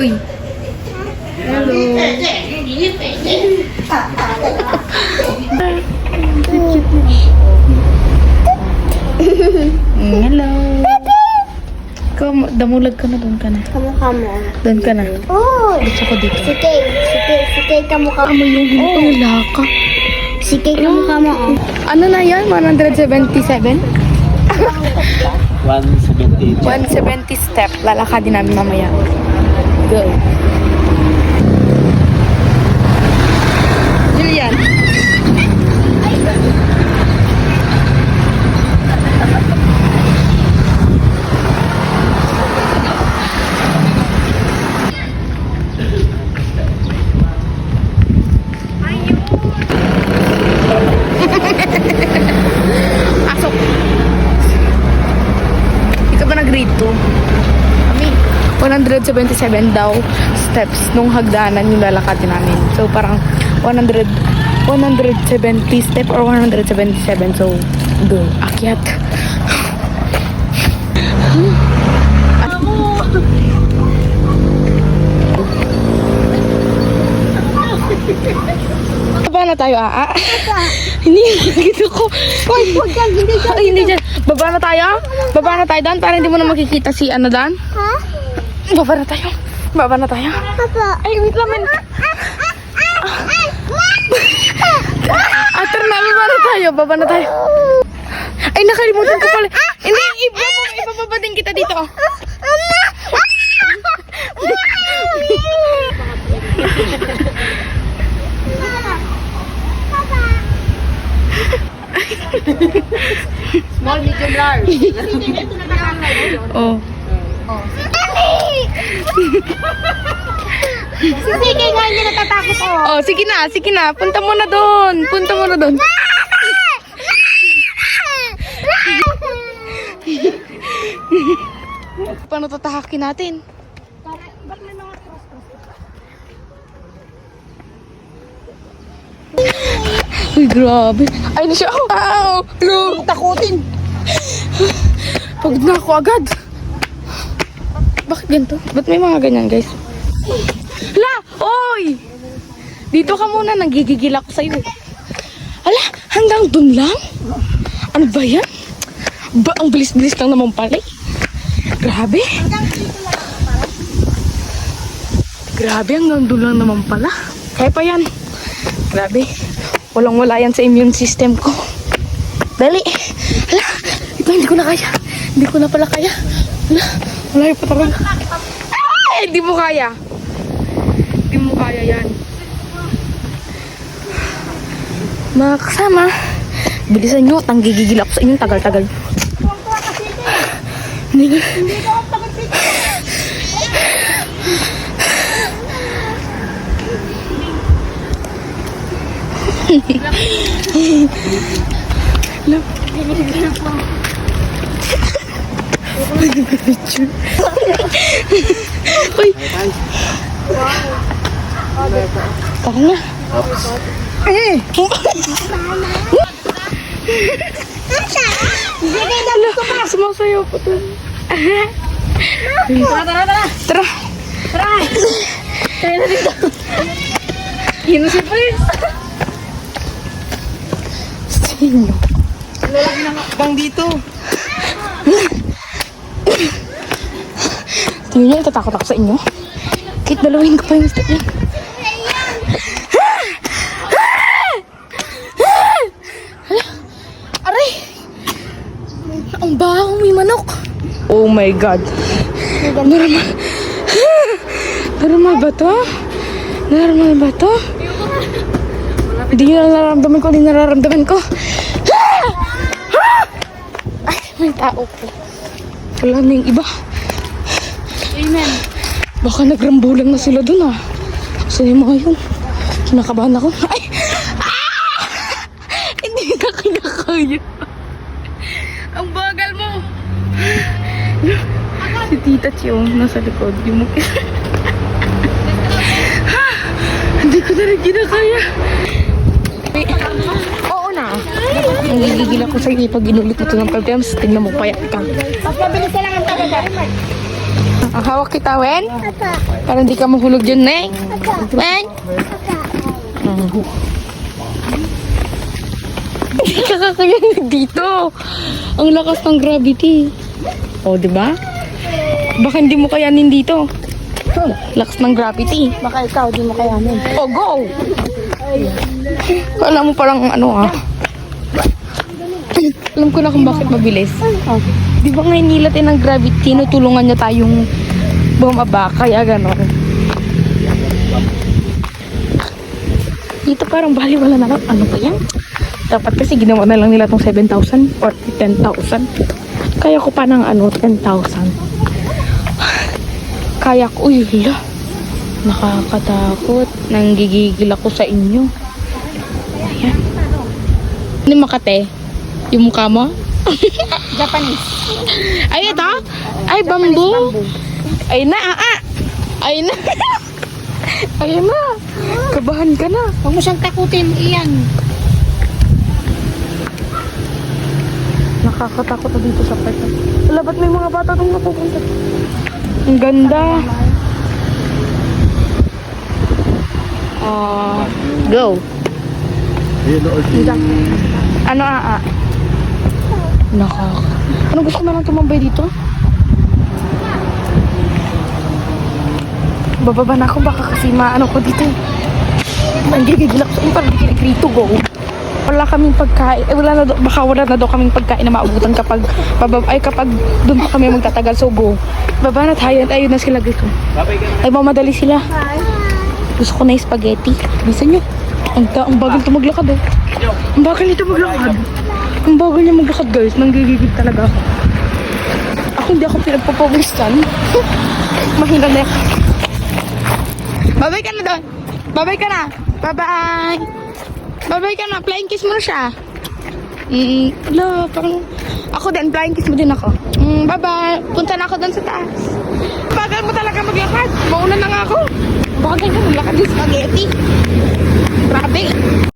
Uy. Hello. Mm, hello. Ikaw, damulag ka na, doon ka na. Kamukha mo. Doon ka na. Oh! Dito ako dito. Si Kay. Si Kay. Si Kay kamukha mo. Amo yung oh. wala ka. Si Kay kamukha mo. Ano na yan? 177? 170. 170 step. Lalakadin namin mamaya. Go. Julian. Pasok. Ikaw ba nag-grade 2? Kami. 177 daw steps nung hagdanan yung lalakadin namin. So parang 100 170 step or 177. So, go. Akyat. Baba na tayo, ah. ah. Hindi, nakikita ko. Hoy, huwag yan. Hindi ka. Ay, hindi dyan. Baba na tayo. Baba na tayo, Dan, para hindi mo na makikita si ano, Dan. Ha? Baba na tayo. Baba na tayo. Papa. Ay, wait lang. man. Ah, na, baba na tayo. Baba na tayo. Ay, nakalimutan ko pala. Hindi, ibababa, ibababa din kita dito. Small, medium, large. Oh. Si Kay nga hindi natatakot. Oh. Oh, sige na, sige na. Punta mo na doon. Punta mo na doon. Paano tatahakin natin? Uy, grabe. Ay, na siya. Wow! Takutin. Pagod na ako agad. Bakit ganito? Ba't may mga ganyan, guys? Hala! Oy! Dito ka muna. Nagigigil ako sa'yo. Hala! Hanggang dun lang? Ano ba yan? Ba, ang bilis-bilis lang naman pala eh. Grabe. Grabe, hanggang dun lang naman pala. Kaya pa yan. Grabe. Walang-wala yan sa immune system ko. Dali. Hala, ito hindi ko na kaya. Hindi ko na pala kaya. Malayo pa talaga. Ay, hindi mo kaya. Hindi mo kaya yan. Mga kasama, bilisan nyo. Tanggigigil ako sa inyong tagal-tagal. Hindi nga. Uy. Tara na. Eh. Hala, sumasayaw pa to. Tara, tara, tara. Tara. Tara. Kaya na dito. Na si Prince. Sino? Bang dito. Tingnan niyo, natatakot ako sa inyo. Kahit dalawin ko pa yung step niya. Aray! Ang baho may manok. Oh my God. Normal. Normal ba to? Normal ba to? Hindi na nararamdaman ko, hindi nararamdaman ko. Ay, may tao po. Wala na yung iba. Amen. Baka nagrambulan na sila dun ah. Saan yung mga yun? Kinakabahan ako. Ay! Ah! Hindi na kinakaya. Ang bagal mo. si Tita Chiyong nasa likod. Yung mukha. Hindi ko na rin kinakaya. Oo na. Nagigigil ako sa'yo pag inulit mo ito ng 5 times. Tingnan mo, payat ka. Mas mabilis na lang ang talaga. Ang hawak kita, Wen? Para hindi ka mahulog dyan, Neng. Wen? Hindi ka kakayanin dito. Ang lakas ng gravity. O, di ba? Baka hindi mo kayanin dito. Lakas ng gravity. Baka ikaw, di mo kayanin. O, go! Alam mo parang ano ah. Alam ko na kung bakit mabilis. Di ba ngayon nilatin ng gravity, tinutulungan niya tayong bumaba, kaya ganon. Dito parang baliwala na lang. Ano ba yan? Dapat kasi ginawa na lang nila tong 7,000 or 10,000. Kaya ko pa ng ano, 10,000. Kaya ko, uy, hala. Nakakatakot. Nanggigigil ako sa inyo. Ayan. Ano yung Makate? Yung mukha mo? Japanese. Ay, ito? Ay, bamboo. Ay na, ah, ah. Ay na. Ay na. Kabahan ka na. Huwag mo siyang takutin, iyan. Nakakatakot na dito sa part. Wala, ba't may mga bata doon napupunta? Ang ganda. Ah, go. Ano ah ah? Nakaka... Ano gusto mo na lang tumambay dito? Bababa na ako baka kasi maano ko dito. Nanggigigil ako inyo parang agree to go. Wala kaming pagkain. Eh, wala na do, baka wala na daw kaming pagkain na maubutan kapag bababa, ay kapag doon pa kami magtatagal. So go. Baba na tayo. Ayun na sila gusto. Ay mamadali sila. Gusto ko na yung spaghetti. Bisa nyo. Ang, ta- ang bagal ito maglakad oh. Ang bagal nito maglakad. Ang bagal niya maglakad guys. Nanggigigil talaga ako. Ako hindi ako pinagpapawisan. Mahina na. Babay ka na doon. Babay ka na. Bye-bye. Babay ka na. Flying kiss mo na siya. Mm, lo, parang... Ako din, flying kiss mo din ako. Mm, bye-bye. Punta na ako doon sa taas. Bagal mo talaga maglakad. Mauna na nga ako. Bagal ka maglakad yung spaghetti. Grabe.